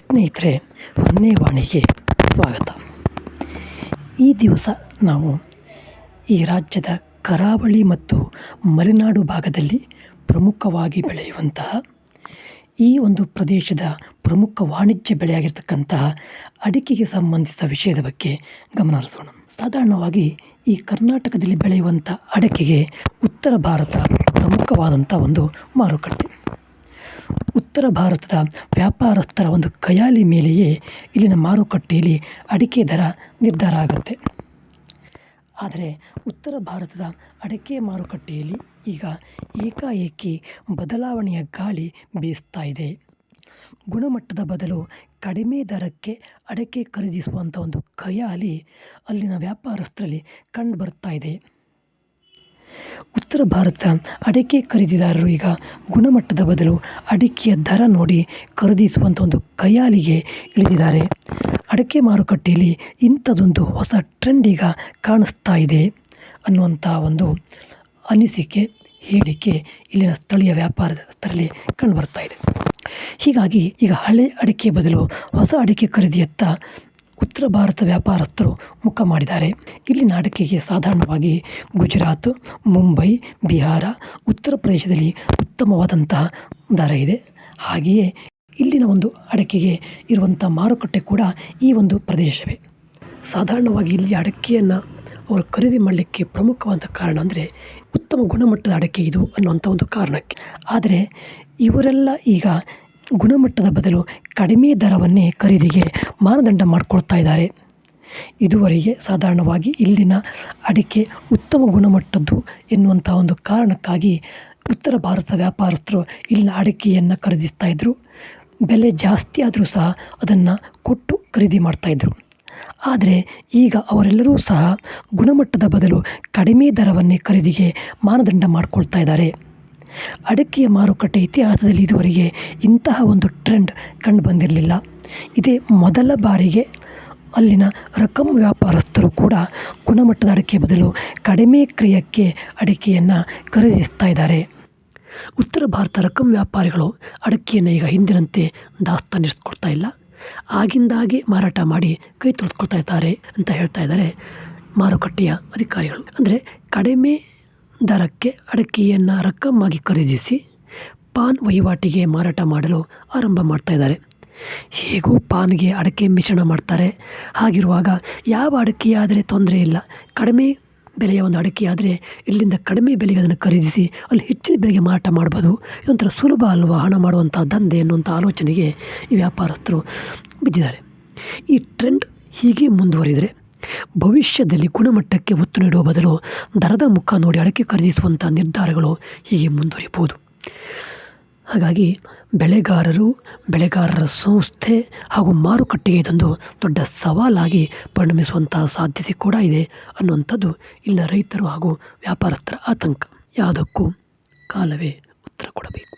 ಸ್ನೇಹಿತರೆ ಒಂದನೇ ವಾಣಿಗೆ ಸ್ವಾಗತ. ಈ ದಿವಸ ನಾವು ಈ ರಾಜ್ಯದ ಕರಾವಳಿ ಮತ್ತು ಮಲೆನಾಡು ಭಾಗದಲ್ಲಿ ಪ್ರಮುಖವಾಗಿ ಬೆಳೆಯುವಂತಹ ಈ ಒಂದು ಪ್ರದೇಶದ ಪ್ರಮುಖ ವಾಣಿಜ್ಯ ಬೆಳೆಯಾಗಿರ್ತಕ್ಕಂತಹ ಅಡಿಕೆಗೆ ಸಂಬಂಧಿಸಿದ ವಿಷಯದ ಬಗ್ಗೆ ಗಮನ ಹರಿಸೋಣ. ಸಾಧಾರಣವಾಗಿ ಈ ಕರ್ನಾಟಕದಲ್ಲಿ ಬೆಳೆಯುವಂಥ ಅಡಿಕೆಗೆ ಉತ್ತರ ಭಾರತ ಪ್ರಮುಖವಾದಂಥ ಒಂದು ಮಾರುಕಟ್ಟೆ. ಉತ್ತರ ಭಾರತದ ವ್ಯಾಪಾರಸ್ಥರ ಒಂದು ಖಯಾಲಿ ಮೇಲೆಯೇ ಇಲ್ಲಿನ ಮಾರುಕಟ್ಟೆಯಲ್ಲಿ ಅಡಿಕೆ ದರ ನಿರ್ಧಾರ ಆಗುತ್ತೆ. ಆದರೆ ಉತ್ತರ ಭಾರತದ ಅಡಿಕೆ ಮಾರುಕಟ್ಟೆಯಲ್ಲಿ ಈಗ ಏಕಾಏಕಿ ಬದಲಾವಣೆಯ ಗಾಳಿ ಬೀಸ್ತಾ ಇದೆ. ಗುಣಮಟ್ಟದ ಬದಲು ಕಡಿಮೆ ದರಕ್ಕೆ ಅಡಿಕೆ ಖರೀದಿಸುವಂಥ ಒಂದು ಖಯಾಲಿ ಅಲ್ಲಿನ ವ್ಯಾಪಾರಸ್ಥರಲ್ಲಿ ಕಂಡು ಬರ್ತಾ ಇದೆ. ಉತ್ತರ ಭಾರತ ಅಡಿಕೆ ಖರೀದಿದಾರರು ಈಗ ಗುಣಮಟ್ಟದ ಬದಲು ಅಡಿಕೆಯ ದರ ನೋಡಿ ಖರೀದಿಸುವಂಥ ಒಂದು ಖಯಾಲಿಗೆ ಇಳಿದಿದ್ದಾರೆ. ಅಡಿಕೆ ಮಾರುಕಟ್ಟೆಯಲ್ಲಿ ಇಂಥದ್ದೊಂದು ಹೊಸ ಟ್ರೆಂಡ್ ಈಗ ಕಾಣಿಸ್ತಾ ಇದೆ ಅನ್ನುವಂಥ ಒಂದು ಅನಿಸಿಕೆ ಹೇಳಿಕೆ ಇಲ್ಲಿನ ಸ್ಥಳೀಯ ವ್ಯಾಪಾರಸ್ಥರಲ್ಲಿ ಕಂಡುಬರ್ತಾ ಇದೆ. ಹೀಗಾಗಿ ಈಗ ಹಳೆ ಅಡಿಕೆ ಬದಲು ಹೊಸ ಅಡಿಕೆ ಖರೀದಿಯತ್ತ ಉತ್ತರ ಭಾರತ ವ್ಯಾಪಾರಸ್ಥರು ಮುಖ ಮಾಡಿದ್ದಾರೆ. ಇಲ್ಲಿನ ಅಡಿಕೆಗೆ ಸಾಧಾರಣವಾಗಿ ಗುಜರಾತ್, ಮುಂಬೈ, ಬಿಹಾರ, ಉತ್ತರ ಪ್ರದೇಶದಲ್ಲಿ ಉತ್ತಮವಾದಂತಹ ದರ ಇದೆ. ಹಾಗೆಯೇ ಇಲ್ಲಿನ ಒಂದು ಅಡಕೆಗೆ ಇರುವಂಥ ಮಾರುಕಟ್ಟೆ ಕೂಡ ಈ ಒಂದು ಪ್ರದೇಶವೇ. ಸಾಧಾರಣವಾಗಿ ಇಲ್ಲಿ ಅಡಕೆಯನ್ನು ಅವರು ಖರೀದಿ ಮಾಡಲಿಕ್ಕೆ ಪ್ರಮುಖವಾದ ಕಾರಣ ಅಂದರೆ ಉತ್ತಮ ಗುಣಮಟ್ಟದ ಅಡಕೆ ಇದು ಅನ್ನುವಂಥ ಒಂದು ಕಾರಣಕ್ಕೆ. ಆದರೆ ಇವರೆಲ್ಲ ಈಗ ಗುಣಮಟ್ಟದ ಬದಲು ಕಡಿಮೆ ದರವನ್ನೇ ಖರೀದಿಗೆ ಮಾನದಂಡ ಮಾಡಿಕೊಳ್ತಾ ಇದ್ದಾರೆ. ಇದುವರೆಗೆ ಸಾಧಾರಣವಾಗಿ ಇಲ್ಲಿನ ಅಡಿಕೆ ಉತ್ತಮ ಗುಣಮಟ್ಟದ್ದು ಎನ್ನುವಂಥ ಒಂದು ಕಾರಣಕ್ಕಾಗಿ ಉತ್ತರ ಭಾರತ ವ್ಯಾಪಾರಸ್ಥರು ಇಲ್ಲಿನ ಅಡಿಕೆಯನ್ನು ಖರೀದಿಸ್ತಾ ಇದ್ದರು ಬೆಲೆ ಜಾಸ್ತಿ ಆದರೂ ಸಹ ಅದನ್ನು ಕೊಟ್ಟು ಖರೀದಿ ಮಾಡ್ತಾಯಿದ್ರು ಆದರೆ ಈಗ ಅವರೆಲ್ಲರೂ ಸಹ ಗುಣಮಟ್ಟದ ಬದಲು ಕಡಿಮೆ ದರವನ್ನೇ ಖರೀದಿಗೆ ಮಾನದಂಡ ಮಾಡಿಕೊಳ್ತಾ ಇದ್ದಾರೆ. ಅಡಿಕೆಯ ಮಾರುಕಟ್ಟೆ ಇತಿಹಾಸದಲ್ಲಿ ಇದುವರೆಗೆ ಇಂತಹ ಒಂದು ಟ್ರೆಂಡ್ ಕಂಡು ಬಂದಿರಲಿಲ್ಲ. ಇದೇ ಮೊದಲ ಬಾರಿಗೆ ಅಲ್ಲಿನ ರಕಂ ವ್ಯಾಪಾರಸ್ಥರು ಕೂಡ ಗುಣಮಟ್ಟದ ಅಡಕೆ ಬದಲು ಕಡಿಮೆ ಕ್ರಯಕ್ಕೆ ಅಡಿಕೆಯನ್ನು ಖರೀದಿಸ್ತಾ ಇದ್ದಾರೆ. ಉತ್ತರ ಭಾರತ ರಕಂ ವ್ಯಾಪಾರಿಗಳು ಅಡಕೆಯನ್ನು ಈಗ ಹಿಂದಿನಂತೆ ದಾಸ್ತಾನಿಸ್ಕೊಡ್ತಾ ಇಲ್ಲ. ಆಗಿಂದಾಗೆ ಮಾರಾಟ ಮಾಡಿ ಕೈ ತೊಳೆದುಕೊಳ್ತಾ ಇದ್ದಾರೆ ಅಂತ ಹೇಳ್ತಾ ಇದ್ದಾರೆ ಮಾರುಕಟ್ಟೆಯ ಅಧಿಕಾರಿಗಳು. ಅಂದರೆ ಕಡಿಮೆ ದರಕ್ಕೆ ಅಡಕೆಯನ್ನು ರಕ್ಕಮ್ಮಾಗಿ ಖರೀದಿಸಿ ಪಾನ್ ವಹಿವಾಟಿಗೆ ಮಾರಾಟ ಮಾಡಲು ಆರಂಭ ಮಾಡ್ತಾಯಿದ್ದಾರೆ ಹೇಗೂ ಪಾನ್ಗೆ ಅಡಕೆ ಮಿಶ್ರಣ ಮಾಡ್ತಾರೆ. ಹಾಗಿರುವಾಗ ಯಾವ ಅಡಕೆಯಾದರೆ ತೊಂದರೆ ಇಲ್ಲ. ಕಡಿಮೆ ಬೆಲೆಯ ಒಂದು ಅಡಿಕೆ ಆದರೆ ಇಲ್ಲಿಂದ ಕಡಿಮೆ ಬೆಲೆಗೆ ಅದನ್ನು ಖರೀದಿಸಿ ಅಲ್ಲಿ ಹೆಚ್ಚಿನ ಬೆಲೆಗೆ ಮಾರಾಟ ಮಾಡ್ಬೋದು. ಇದೊಂಥರ ಸುಲಭ ಅಲ್ವಾ ಹಣ ಮಾಡುವಂಥ ದಂಧೆ ಅನ್ನುವಂಥ ಆಲೋಚನೆಗೆ ಈ ವ್ಯಾಪಾರಸ್ಥರು ಬಿದ್ದಿದ್ದಾರೆ. ಈ ಟ್ರೆಂಡ್ ಹೀಗೆ ಮುಂದುವರಿದರೆ ಭವಿಷ್ಯದಲ್ಲಿ ಗುಣಮಟ್ಟಕ್ಕೆ ಒತ್ತು ನೀಡುವ ಬದಲು ದರದ ಮುಖ ನೋಡಿ ಅಡಕೆ ಖರೀದಿಸುವಂಥ ನಿರ್ಧಾರಗಳು ಹೀಗೆ ಮುಂದುವರಿಬೋದು ಹಾಗಾಗಿ ಬೆಳೆಗಾರರು, ಬೆಳೆಗಾರರ ಸಂಸ್ಥೆ ಹಾಗೂ ಮಾರುಕಟ್ಟೆಗೆ ಇದೊಂದು ದೊಡ್ಡ ಸವಾಲಾಗಿ ಪರಿಣಮಿಸುವಂಥ ಸಾಧ್ಯತೆ ಕೂಡ ಇದೆ ಅನ್ನುವಂಥದ್ದು ಇಲ್ಲಿನ ರೈತರು ಹಾಗೂ ವ್ಯಾಪಾರಸ್ಥರ ಆತಂಕ. ಯಾವುದಕ್ಕೂ ಕಾಲವೇ ಉತ್ತರ ಕೊಡಬೇಕು.